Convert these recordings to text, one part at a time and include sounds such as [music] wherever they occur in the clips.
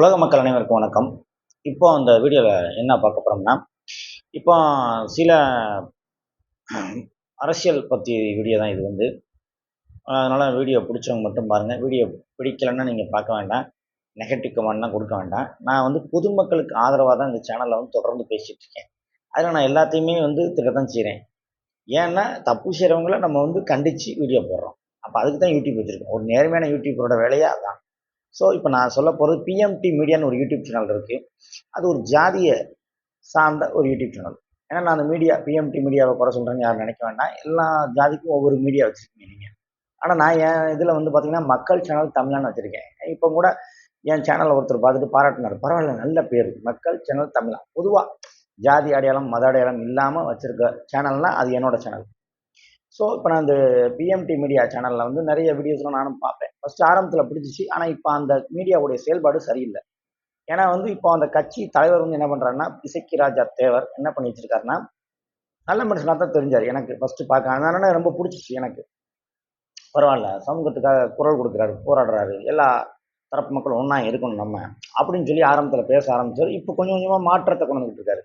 உலக மக்கள் அனைவருக்கும் வணக்கம். இப்போ அந்த வீடியோவில் என்ன பார்க்க போகிறோம்னா இப்போ சில அரசியல் பற்றி வீடியோ தான் இது வந்து. அதனால் வீடியோ பிடிச்சவங்க மட்டும் பாருங்கள் வீடியோ பிடிக்கலன்னா நீங்கள் பார்க்க வேண்டாம். நெகட்டிவ் கமெண்ட் கொடுக்க வேண்டாம். நான் வந்து பொதுமக்களுக்கு ஆதரவாக தான் இந்த சேனலில் வந்து தொடர்ந்து பேசிகிட்டு இருக்கேன். அதில் நான் எல்லாத்தையுமே வந்து திட்டத்தான் செய்கிறேன் ஏன்னா தப்பு செய்கிறவங்கள நம்ம வந்து கண்டித்து வீடியோ போடுறோம். அப்போ அதுக்கு தான் யூடியூப் வச்சுருக்கோம். ஒரு நேர்மையான யூடியூபரோட வேலையே அதான். ஸோ இப்போ நான் சொல்ல போகிறது பிஎம்டி மீடியான்னு ஒரு யூடியூப் சேனல் இருக்குது அது ஒரு ஜாதிய சார்ந்த ஒரு யூடியூப் சேனல் ஏன்னா நான் அந்த மீடியா பிஎம்டி மீடியாவை குறை சொல்கிறேன்னு யாரும் நினைக்க வேண்டாம். எல்லா ஜாதிக்கும் ஒவ்வொரு மீடியா வச்சுருக்கீங்க நீங்கள் ஆனால் நான் என் இதில் வந்து பார்த்திங்கன்னா மக்கள் சேனல் தமிழான்னு வச்சுருக்கேன். இப்போ கூட என் சேனலில் ஒருத்தர் பார்த்துட்டு பாராட்டினார். பரவாயில்ல நல்ல பேர். மக்கள் சேனல் தமிழா. பொதுவாக ஜாதி அடையாளம் மத அடையாளம் இல்லாமல் வச்சுருக்க சேனல்னால் அது என்னோடய சேனல் ஸோ இப்போ நான் அந்த பிஎம்டி மீடியா சேனலில் வந்து நிறைய வீடியோஸ்லாம் நானும் பார்ப்பேன். ஃபஸ்ட்டு ஆரம்பத்தில் பிடிச்சிச்சு. ஆனால் இப்போ அந்த மீடியாவுடைய செயல்பாடு சரியில்லை. ஏன்னா வந்து இப்போ அந்த கட்சி தலைவர் வந்து என்ன பண்ணுறாருன்னா இசக்கி ராஜா தேவர் என்ன பண்ணி வச்சிருக்காருன்னா நல்ல மனுஷனாக தான் தெரிஞ்சார் எனக்கு ஃபஸ்ட்டு பார்க்க. அதனால ரொம்ப பிடிச்சிச்சு எனக்கு. பரவாயில்ல. சமூகத்துக்காக குரல் கொடுக்குறாரு போராடுறாரு. எல்லா தரப்பு மக்களும் ஒன்றா இருக்கணும் நம்ம அப்படின்னு சொல்லி ஆரம்பத்தில் பேச ஆரம்பிச்சார். இப்போ கொஞ்சம் கொஞ்சமாக மாற்றத்தை கொண்டு வந்துட்டு இருக்காரு.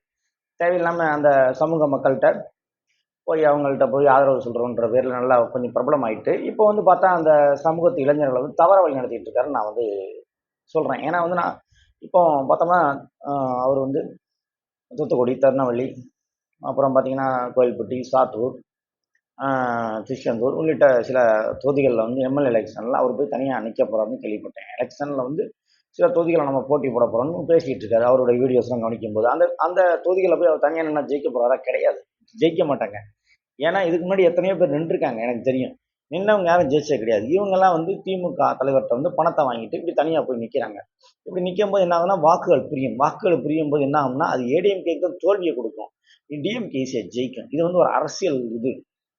தேவையில்லாமல் அந்த சமூக மக்கள்கிட்ட போய் அவங்கள்ட்ட போய் ஆதரவு சொல்கிறோன்ற பேரில் நல்லா கொஞ்சம் பிரபலம் ஆகிட்டு இப்போ வந்து பார்த்தா அந்த சமூகத்து இளைஞர்களை வந்து தவற வழி நடத்திட்டு இருக்காரு நான் வந்து சொல்கிறேன் ஏன்னா வந்து நான் இப்போ பார்த்தோம்னா அவர் வந்து தூத்துக்குடி திருநெல்வேலி அப்புறம் பார்த்தீங்கன்னா கோயில்பட்டி சாத்தூர் திருச்செந்தூர் உள்ளிட்ட சில தொகுதிகளில் வந்து எம்எல்ஏ எலெக்ஷனில் அவர் போய் தனியாக நிற்க போகிறாருன்னு கேள்விப்பட்டேன். எலெக்ஷனில் வந்து சில தொகுதிகளை நம்ம போட்டி போட போகிறோம்னு பேசிகிட்டு இருக்காரு. அவருடைய வீடியோஸ்லாம் கவனிக்கும் போது அந்த அந்த தொகுதிகளை போய் அவர் தனியாக என்ன ஜெயிக்க போகிறாரா கிடையாது. ஜெயிக்க மாட்டாங்க. ஏன்னா இதுக்கு முன்னாடி எத்தனையோ பேர் நின்றுருக்காங்க எனக்கு தெரியும். நின்னவங்க யாரும் ஜெயிச்சே கிடையாது. இவங்கெல்லாம் வந்து திமுக தலைவர்கிட்ட வந்து பணத்தை வாங்கிட்டு இப்படி தனியாக போய் நிற்கிறாங்க இப்படி நிற்கும் போது என்ன ஆகுதுன்னா வாக்குகள் பிரியும். வாக்குகள் பிரியும் போது என்ன ஆகும்னா அது ஏடிஎம்கேக்கு தோல்வியை கொடுக்கும். டிஎம்கே ஈஸியாக ஜெயிக்கும். இது வந்து ஒரு அரசியல் இது.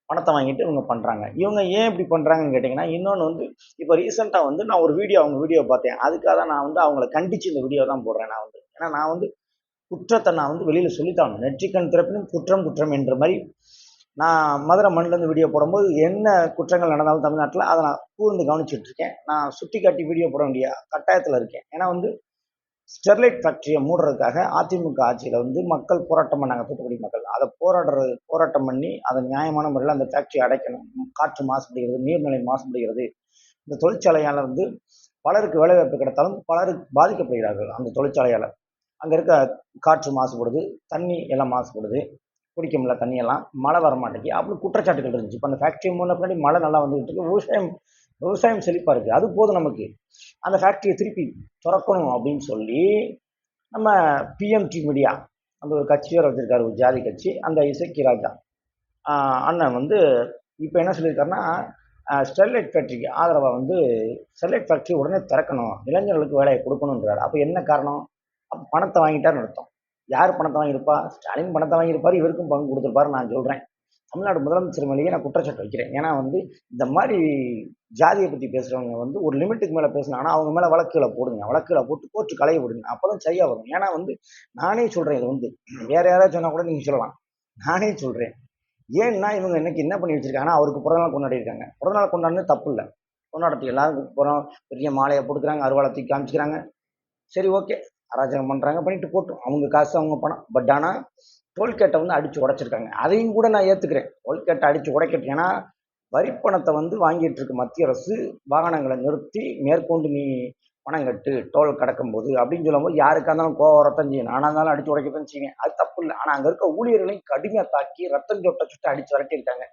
பணத்தை வாங்கிட்டு இவங்க பண்ணுறாங்க இவங்க ஏன் இப்படி பண்ணுறாங்கன்னு கேட்டிங்கன்னா இன்னொன்று வந்து இப்போ ரீசெண்டாக வந்து நான் ஒரு வீடியோ அவங்க வீடியோ பார்த்தேன். அதுக்காக தான் நான் வந்து அவங்கள கண்டித்து இந்த வீடியோ தான் போடுறேன் நான் வந்து. ஏன்னா நான் வந்து குற்றத்தை நான் வந்து வெளியில் சொல்லித்தான் நெற்றிக்கண் திறப்பினும் குற்றம் குற்றம் என்ற மாதிரி. நான் மதுரை மண்ணிலேருந்து வீடியோ போடும்போது என்ன குற்றங்கள் நடந்தாலும் தமிழ்நாட்டில் அதை நான் கூர்ந்து கவனிச்சிட்ருக்கேன் நான் சுட்டி காட்டி வீடியோ போட வேண்டிய கட்டாயத்தில் இருக்கேன். ஏன்னா வந்து ஸ்டெர்லைட் ஃபேக்ட்ரியை மூடுறதுக்காக அதிமுக ஆட்சியில் வந்து மக்கள் போராட்டம் பண்ணாங்க. தூத்துக்குடி மக்கள். அதை போராடுறது போராட்டம் பண்ணி அதை நியாயமான முறையில் அந்த ஃபேக்ட்ரியை அடைக்கணும். காற்று மாசுபடுகிறது நீர்நிலை மாசுபடுகிறது. இந்த தொழிற்சாலையால் வந்து பலருக்கு வேலைவாய்ப்பு கிடைத்தாலும் பலருக்கு பாதிக்கப்படுகிறார்கள் அந்த தொழிற்சாலையால். அங்கே இருக்க காற்று மாசுபடுது தண்ணி எல்லாம் மாசுபடுது குடிக்க முடியல தண்ணியெல்லாம் மழை வர மாட்டேங்கி அப்படி குற்றச்சாட்டுகள் இருந்துச்சு. இப்போ அந்த ஃபேக்ட்ரி மூணு பின்னாடி மழை நல்லா வந்துகிட்டு இருக்கு. விவசாயம் விவசாயம் செழிப்பாக இருக்குது அது போதும் நமக்கு. அந்த ஃபேக்ட்ரியை திருப்பி திறக்கணும் அப்படின்னு சொல்லி நம்ம பிஎம்டி மீடியா அந்த ஒரு கட்சி வேறு வச்சுருக்காரு ஒரு ஜாதி கட்சி அந்த இசக்கி ராஜா. அண்ணன் வந்து இப்போ என்ன சொல்லியிருக்காருன்னா ஸ்டெர்லைட் ஃபேக்ட்ரிக்கு ஆதரவாக வந்து ஸ்டெர்லைட் ஃபேக்ட்ரி உடனே திறக்கணும். இளைஞர்களுக்கு வேலையை கொடுக்கணுன்றார் அப்போ என்ன காரணம்? பணத்தை வாங்கிட்டார்னு அர்த்தம். யார் பணத்தை வாங்கியிருப்பா? ஸ்டாலின் பணத்தை வாங்கியிருப்பார் இவருக்கும் பங்கு கொடுத்துருப்பாரு நான் சொல்கிறேன் தமிழ்நாடு முதலமைச்சர் மேலேயே நான் குற்றச்சாட்டு வைக்கிறேன். ஏன்னா வந்து இந்த மாதிரி ஜாதியை பற்றி பேசுகிறவங்க வந்து ஒரு லிமிட்டுக்கு மேலே பேசினாங்கன்னா அவங்க மேலே வழக்குகளை போடுங்க. வழக்குகளை போட்டு கோர்ட்டு களைய விடுங்க அப்போ தான் சரியாக வரும். ஏன்னா வந்து நானே சொல்கிறேன் இது வந்து. வேறு யாராவது சொன்னால் கூட நீங்கள் சொல்லலாம். நானே சொல்கிறேன் ஏன்னா இவங்க இன்னைக்கு என்ன பண்ணி வச்சிருக்காங்கன்னா அவருக்கு பிறந்தநாள் கொண்டாடிருக்காங்க பிறந்தநாள் கொண்டாடுறது தப்பு இல்லை. கொண்டாடத்துக்கு எல்லாருக்கும் போகிறோம் பெரிய மாலையை போட்டுக்கிறாங்க அறுவாலை காமிச்சிக்கிறாங்க. சரி ஓகே. அராஜகம் பண்ணுறாங்க பண்ணிட்டு போட்டோம் அவங்க காசு அவங்க பணம். பட் ஆனால் டோல்கேட்டை வந்து அடித்து உடைச்சிருக்காங்க. அதையும் கூட நான் ஏற்றுக்கிறேன் டோல்கேட்டை அடித்து உடைக்கட்டு ஏன்னா வரிப்பணத்தை வந்து வாங்கிட்டு இருக்கு மத்திய அரசு. வாகனங்களை நிறுத்தி மேற்கொண்டு நீ பணம் கட்டு டோல் கடக்கும் போது அப்படின்னு சொல்லும்போது யாருக்காக இருந்தாலும் கோவம் ரத்தம் செய்யும். நானாக இருந்தாலும் அடித்து உடைக்கத்தான் செய்வேன். அது தப்பு இல்லை. ஆனால் அங்கே இருக்க ஊழியர்களையும் கடுமையாக தாக்கி ரத்தம் சொட்டை சுட்டு அடித்து விரட்டியிருக்காங்க.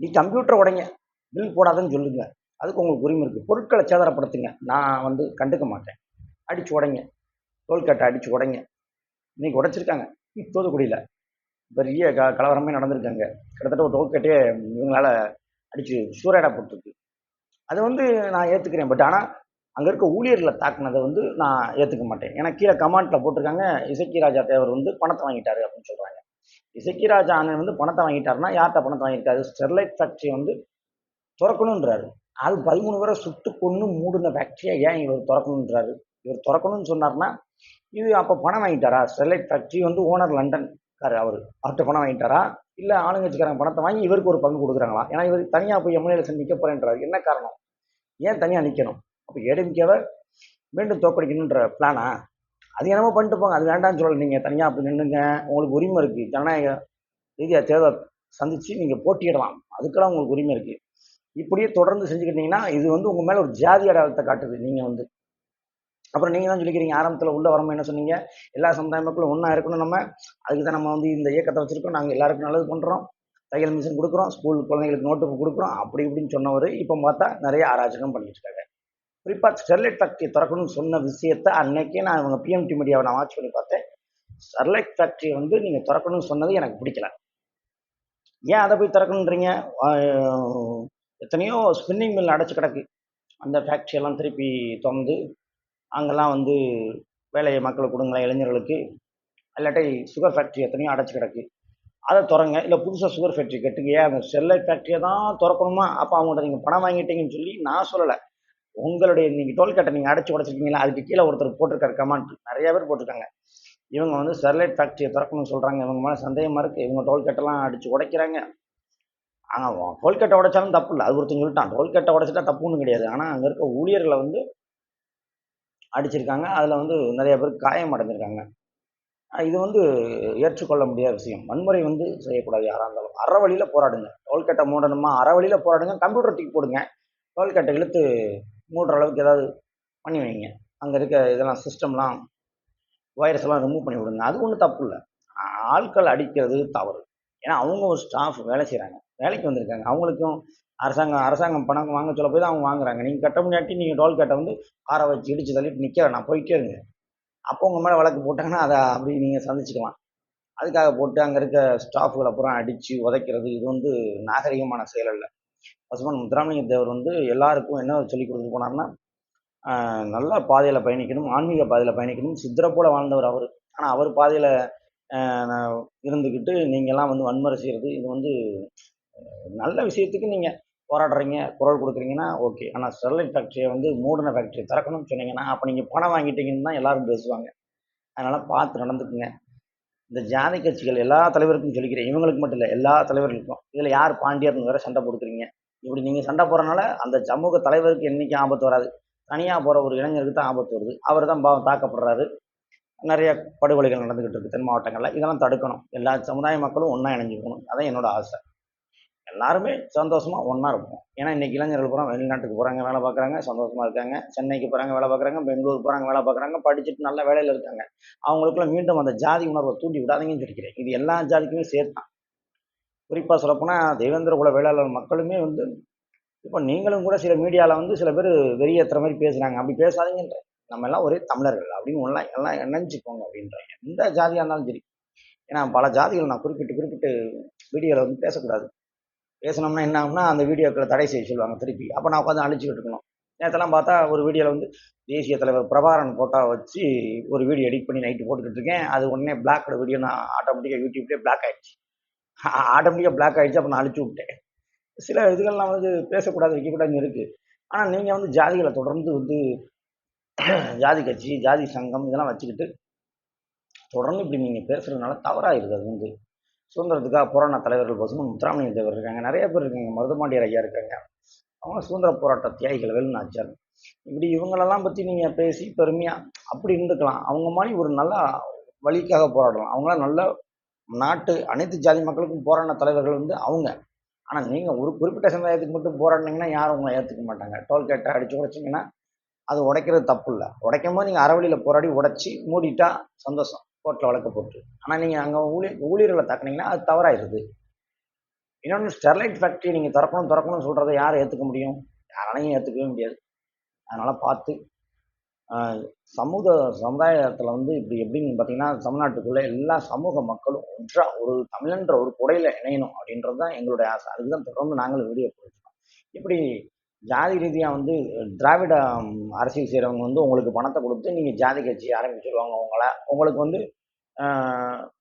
நீ கம்ப்யூட்டர் உடைங்க. பில் போடாதுன்னு சொல்லுங்க. அதுக்கு உங்களுக்கு உரிமை இருக்குது பொருட்களை சேதரப்படுத்துங்க. நான் வந்து கண்டுக்க மாட்டேன். அடித்து உடைங்க. டோல்கேட்டை அடித்து உடைங்க. இன்னைக்கு உடைச்சிருக்காங்க. தூத்துக்குடியில். பெரிய க கலவரமே நடந்திருக்காங்க. கிட்டத்தட்ட ஒரு டோல்கேட்டே இவங்களால அடித்து சூறையாட போட்டிருக்கு. அதை வந்து நான் ஏற்றுக்கிறேன் பட் ஆனால் அங்கே இருக்க ஊழியர்களை தாக்குனதை வந்து நான் ஏற்றுக்க மாட்டேன். ஏன்னா கீழே கமாண்டில் போட்டிருக்காங்க இசக்கி ராஜா தேவர் வந்து பணத்தை வாங்கிட்டாரு அப்படின்னு சொல்கிறாங்க இசக்கி ராஜா அண்ணன் வந்து பணத்தை வாங்கிட்டாருன்னா யார்கிட்ட பணத்தை வாங்கியிருக்காரு? ஸ்டெர்லைட் ஃபேக்ட்ரி வந்து திறக்கணுன்றாரு அது பதிமூணு பேரை சுட்டு கொண்டு மூடின ஃபேக்ட்ரியை ஏன் இவர் திறக்கணுன்றாரு இவர் திறக்கணும்னு சொன்னார்னா இது அப்போ பணம் வாங்கிட்டாரா? ஸ்டெர்லைட் ஃபேக்ட்ரி வந்து ஓனர் லண்டன்கார் அவர். அவர்கிட்ட பணம் வாங்கிட்டாரா? இல்லை ஆளுங்கட்சிக்காரங்க பணத்தை வாங்கி இவருக்கு ஒரு பங்கு கொடுக்குறாங்களா? ஏன்னா இவர் தனியாக போய் எம்எல்ஏ நிற்க போகிறேன்றாரு என்ன காரணம்? ஏன் தனியாக நிற்கணும் அப்போ ஏடிஎம்கேவை மீண்டும் தோற்கடிக்கணுன்ற பிளானா அது என்னமோ பண்ணிட்டு போங்க. அது வேண்டாம்னு சொல்லலை நீங்கள் தனியாக அப்படி நின்றுங்க உங்களுக்கு உரிமை இருக்குது ஜனநாயக ரீதியாக தேர்தல் சந்தித்து நீங்கள் போட்டியிடலாம். அதுக்கெல்லாம் உங்களுக்கு உரிமை இருக்குது இப்படியே தொடர்ந்து செஞ்சுக்கிட்டீங்கன்னா இது வந்து உங்கள் மேலே ஒரு ஜாதி அடையாளத்தை காட்டுது. நீங்கள் வந்து அப்புறம் நீங்கள் தான் சொல்லிக்கிறீங்க ஆரம்பத்தில் உள்ள வரமா என்ன சொன்னீங்க? எல்லா சமுதாய மக்களும் ஒன்றா இருக்கணும் நம்ம. அதுக்கு தான் நம்ம வந்து இந்த இயக்கத்தை வச்சுருக்கோம். நாங்கள் எல்லாருக்கும் நல்லது பண்ணுறோம் தையல் மிஷின் கொடுக்குறோம். ஸ்கூல் குழந்தைங்களுக்கு நோட்டு கொடுக்குறோம். அப்படி இப்படின்னு சொன்னவர் இப்போ பார்த்தா நிறைய ஆராய்ச்சிகளும் பண்ணிட்டு இருக்காங்க குறிப்பாக ஸ்டெர்லைட் ஃபேக்ட்ரி திறக்கணும்னு சொன்ன விஷயத்தை அன்னைக்கே நான் இவங்க பிஎம்டி மீடியாவை நான் வாட்ச் பண்ணி பார்த்தேன். ஸ்டெர்லைட் ஃபேக்ட்ரி வந்து நீங்கள் திறக்கணும்னு சொன்னது எனக்கு பிடிக்கல. ஏன் அதை போய் திறக்கணுன்றீங்க எத்தனையோ ஸ்பின்னிங் மில் அடைச்சு கிடக்கு. அந்த ஃபேக்ட்ரியெல்லாம் திருப்பி திறந்து அங்கெல்லாம் வந்து வேலையை மக்களுக்கு கொடுங்களேன் இளைஞர்களுக்கு. இல்லாட்டி சுகர் ஃபேக்ட்ரி எத்தனையோ அடைச்சு கிடக்கு. அதை திறங்க. இல்லை புதுசாக சுகர் ஃபேக்ட்ரி கட்டுங்க. ஏன்? அந்த ஸ்டெர்லைட் ஃபேக்ட்ரியை தான் திறக்கணுமா? அப்போ அவங்கள்ட்ட நீங்கள் பணம் வாங்கிட்டீங்கன்னு சொல்லி நான் சொல்லலை. உங்களுடைய நீங்கள் டோல்கேட்டை நீங்கள் அடைச்சி உடச்சிருக்கீங்களா அதுக்கு கீழே ஒருத்தர் போட்டிருக்காரு. கமெண்ட் நிறைய பேர் போட்டிருக்காங்க. இவங்க வந்து ஸ்டெர்லைட் ஃபேக்ட்ரியை திறக்கணும்னு சொல்கிறாங்க இவங்க மேலே சந்தேகமாக இருக்குது இவங்க டோல்கேட்டெல்லாம் அடித்து உடைக்கிறாங்க. ஆனால் டோல்கேட்டை உடைச்சாலும் தப்பு இல்லை. அது ஒருத்தன் சொல்லிட்டான். டோல்கேட்டை உடைச்சிட்டா தப்புன்னு கிடையாது. ஆனால் அங்கே இருக்க ஊழியர்களை வந்து அடிச்சிருக்காங்க. அதில் வந்து நிறைய பேர் காயம் அடைஞ்சிருக்காங்க. இது வந்து ஏற்றுக்கொள்ள முடியாத விஷயம். வன்முறை வந்து செய்யக்கூடாது யாராக இருந்தாலும். அற வழியில் போராடுங்க. டோல்கேட்டை மூடணுமா? அற வழியில் போராடுங்க. கம்ப்யூட்டர் தூக்கி போடுங்க. டோல்கேட்டை இழுத்து மூடுற அளவுக்கு ஏதாவது பண்ணி வைங்க. அங்கே இருக்க இதெல்லாம் சிஸ்டம்லாம் வைரஸ் எல்லாம் ரிமூவ் பண்ணி விடுங்க. அது ஒன்றும் தப்பு இல்லை. ஆட்கள் அடிக்கிறது தவறு. ஏன்னா அவங்க ஒரு ஸ்டாஃப் வேலை செய்கிறாங்க வேலைக்கு வந்திருக்காங்க. அவங்களுக்கும் அரசாங்கம் அரசாங்கம் பணம் வாங்க சொல்ல போய் தான் அவங்க வாங்குறாங்க. நீங்கள் கட்ட முடியாட்டி நீங்கள் டோல்கேட்டை வந்து காரை வச்சு இடிச்சு தள்ளிட்டு நிற்கிறேன் நான் போயிட்டே இருங்க. அப்போ உங்கள் மேலே வழக்கு போட்டாங்கன்னா அதை அப்படி நீங்கள் சந்திச்சுக்கலாம். அதுக்காக போட்டு அங்கே இருக்க ஸ்டாஃப்களை அப்புறம் அடித்து உதைக்கிறது இது வந்து நாகரிகமான செயல் அல்ல. பசுமன் முத்துராமலிங்க தேவர் வந்து எல்லாருக்கும் என்ன சொல்லி கொடுத்துட்டு போனார்னா நல்ல பாதையில் பயணிக்கணும் ஆன்மீக பாதையில் பயணிக்கணும். சித்தரை போல வாழ்ந்தவர் அவர். ஆனால் அவர் பாதையில் இருந்துக்கிட்டு நீங்கள்லாம் வந்து வன்முறை செய்கிறது இது வந்து நல்ல விஷயத்துக்கு நீங்கள் போராடுறீங்க குரல் கொடுக்குறீங்கன்னா ஓகே ஆனால் ஸ்டெர்லைட் ஃபேக்ட்ரியை வந்து மூடின ஃபேக்ட்ரி திறக்கணும்னு சொன்னீங்கன்னா அப்போ நீங்கள் பணம் வாங்கிட்டீங்கன்னு தான் எல்லோரும் பேசுவாங்க. அதனால் பார்த்து நடந்துக்குங்க. இந்த ஜாதி கட்சிகள் எல்லா தலைவருக்கும் சொல்லிக்கிறேன். இவங்களுக்கு மட்டும் இல்லை எல்லா தலைவர்களுக்கும். இதில் யார் பாண்டியர்னு வேறு சண்டை கொடுக்குறீங்க இப்படி நீங்கள் சண்டை போடுறனால அந்த சமூக தலைவருக்கு என்றைக்கும் ஆபத்து வராது. தனியாக போகிற ஒரு இளைஞருக்கு தான் ஆபத்து வருது. அவர் தான் பாவம் தாக்கப்படுறாரு. நிறைய படுகொலைகள் நடந்துக்கிட்டு இருக்கு தென் மாவட்டங்களில். இதெல்லாம் தடுக்கணும். எல்லா சமுதாய மக்களும் ஒன்றா இணைஞ்சுக்கணும். அதான் என்னோட ஆசை. எல்லாருமே சந்தோஷமா ஒன்றா இருப்போம். ஏன்னா இன்னைக்கு இளைஞர்கள் பூரா வெளிநாட்டுக்கு போகிறாங்க வேலை பார்க்குறாங்க சந்தோஷமா இருக்காங்க. சென்னைக்கு போகிறாங்க வேலை பார்க்குறாங்க பெங்களூர் போகிறாங்க வேலை பார்க்குறாங்க படிச்சுட்டு நல்ல வேலையில் இருக்காங்க. அவங்களுக்குள்ள மீண்டும் அந்த ஜாதி உணர்வை தூண்டி விடாதீங்கன்னு சொல்லிக்கிறேன். இது எல்லா ஜாதிக்குமே சேர்த்தான் குறிப்பாக சொல்லப்போனால் தேவேந்திர குல வேளாளர் மக்களுமே வந்து இப்போ நீங்களும் கூட சில மீடியாவில் வந்து சில பேர் வெறியேற்றுற மாதிரி பேசுகிறாங்க அப்படி பேசாதீங்கன்ற. நம்ம எல்லாம் ஒரே தமிழர்கள் அப்படின்னு ஒன்றா எல்லாம் நினைச்சுக்கோங்க அப்படின்ற. எந்த ஜாதியாக இருந்தாலும் சரி. ஏன்னா பல ஜாதிகள் நான் குறிப்பிட்டு குறிப்பிட்டு வீடியோவில் வந்து பேசக்கூடாது. பேசினோம்னா என்ன ஆகும்னா அந்த வீடியோக்களை தடை செய்ய சொல்லுவாங்க திருப்பி. அப்போ நான் உட்காந்து அழிச்சுக்கிட்டு இருக்கணும். நேற்றெல்லாம் பார்த்தா ஒரு வீடியோவில் வந்து தேசிய தலைவர் பிரபாரன் ஃபோட்டோ வச்சு ஒரு வீடியோ எடிட் பண்ணி நைட்டு போட்டுக்கிட்டு இருக்கேன். அது உடனே பிளாக்கோட வீடியோ நான் ஆட்டோமேட்டிக்காக யூடியூப்லேயே பிளாக் ஆகிடுச்சு ஆட்டோமேட்டிக்காக பிளாக் ஆகிடுச்சு அப்போ நான் அழிச்சு விட்டேன். சில இதுகள்லாம் வந்து பேசக்கூடாது வைக்கக்கூடாதுன்னு இருக்குது ஆனால் நீங்கள் வந்து ஜாதிகளை தொடர்ந்து வந்து [clears throat] ஜாதி கட்சி ஜாதி சங்கம் இதெல்லாம் வச்சுக்கிட்டு தொடர்ந்து இப்படி நீங்கள் பேசுகிறதுனால தவறாக இருக்குது அது வந்து. சுதந்திரத்துக்காக போராட்ட தலைவர்கள் பசுமன் முத்துராமலிங்க தேவர் இருக்காங்க. நிறைய பேர் இருக்காங்க. மருதமாண்டியர் ஐயா இருக்காங்க. அவங்க சுதந்திர போராட்ட தியாகிகள் வேலுநாச்சியார். இப்படி இவங்களெல்லாம் பற்றி நீங்கள் பேசி பெருமையாக அப்படி இருந்துக்கலாம். அவங்க மாதிரி ஒரு நல்ல வழிக்காக போராடலாம். அவங்களாம் நல்ல நாட்டு அனைத்து ஜாதி மக்களுக்கும் போராடின தலைவர்கள் வந்து அவங்க. ஆனால் நீங்கள் ஒரு குறிப்பிட்ட சமுதாயத்துக்கு மட்டும் போராடினீங்கன்னா யாரும் உங்களை ஏற்றுக்க மாட்டாங்க. டோல்கேட்டை அடித்து உடைச்சிங்கன்னா அது உடைக்கிறது தப்பு இல்லை. உடைக்கும் போது நீங்கள் அறவழியில் போராடி உடைச்சி மூடிட்டா சந்தோஷம். கோர்ட்டில் வழக்கு போட்டு. ஆனால் நீங்கள் அங்கே ஊழியர் ஊழியர்களை தாக்குனீங்கன்னா அது தவறாயிருது இன்னொன்று ஸ்டெர்லைட் ஃபேக்ட்ரி நீங்கள் திறக்கணும் திறக்கணும்னு சொல்கிறத யார் ஏற்றுக்க முடியும்? யாராலையும் ஏற்றுக்கவே முடியாது. அதனால் பார்த்து சமூக சமுதாயத்தில் வந்து இப்படி எப்படின்னு பார்த்தீங்கன்னா தமிழ்நாட்டுக்குள்ளே எல்லா சமூக மக்களும் ஒன்றாக ஒரு தமிழன்ற ஒரு குடையில் இணையணும் அப்படின்றது தான் எங்களுடைய ஆசை. அதுக்கு தான் தொடர்ந்து நாங்களும் வீடியோ போட்டுருக்கோம் இப்படி ஜாதி ரீதியாக வந்து திராவிட அரசியல் செய்கிறவங்க வந்து உங்களுக்கு பணத்தை கொடுத்து நீங்கள் ஜாதி கட்சி ஆரம்பிச்சிருவாங்க உங்களை உங்களுக்கு வந்து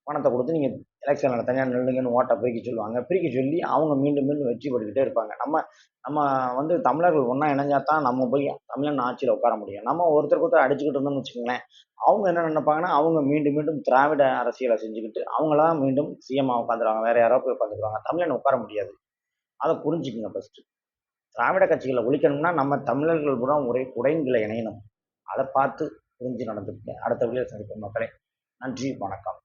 பணத்தை கொடுத்து நீங்கள் எலெக்ஷன் தனியாக நில்லுங்கன்னு ஓட்டை பிரிக்க சொல்லுவாங்க. பிரிக்க சொல்லி அவங்க மீண்டும் மீண்டும் வெற்றி பெற்றுக்கிட்டே இருப்பாங்க. நம்ம நம்ம வந்து தமிழர்கள் ஒன்றா இணைஞ்சா தான் நம்ம போய் தமிழன் ஆட்சியில் உட்கார முடியும். நம்ம ஒருத்தருக்கு ஒருத்தர் அடிச்சுக்கிட்டு இருந்தோம்னு வச்சுக்கோங்களேன் அவங்க என்ன நினைப்பாங்கன்னா அவங்க மீண்டும் மீண்டும் திராவிட அரசியலை செஞ்சுக்கிட்டு அவங்களாம் மீண்டும் சிஎம்மாக உட்காந்துருவாங்க. வேற யாரோ போய் உட்காந்துருவாங்க. தமிழன் உட்கார முடியாது. அதை புரிஞ்சுக்குங்க ஃபர்ஸ்ட் திராவிட கட்சிகளை ஒழிக்கணும்னா நம்ம தமிழர்கள் கூட ஒரே குடைநிலை இணையணும். அதை பார்த்து புரிஞ்சு நடந்துருக்கேன் அடுத்த வழியில் சந்திப்போம் மக்களே. நன்றி வணக்கம்.